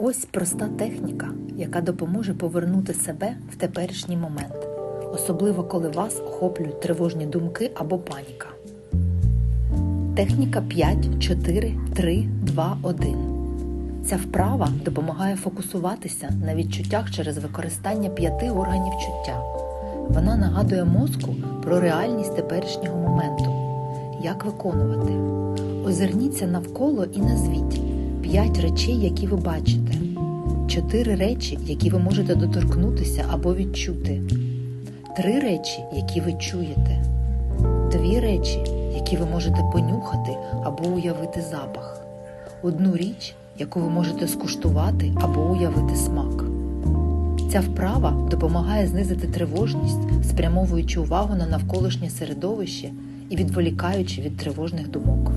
Ось проста техніка, яка допоможе повернути себе в теперішній момент, особливо коли вас охоплюють тривожні думки або паніка. Техніка 5, 4, 3, 2, 1. Ця вправа допомагає фокусуватися на відчуттях через використання п'яти органів чуття. Вона нагадує мозку про реальність теперішнього моменту. Як виконувати? Озирніться навколо і назвіть п'ять речей, які ви бачите, чотири речі, які ви можете доторкнутися або відчути, три речі, які ви чуєте, дві речі, які ви можете понюхати або уявити запах, одну річ, яку ви можете скуштувати або уявити смак. Ця вправа допомагає знизити тривожність, спрямовуючи увагу на навколишнє середовище і відволікаючи від тривожних думок.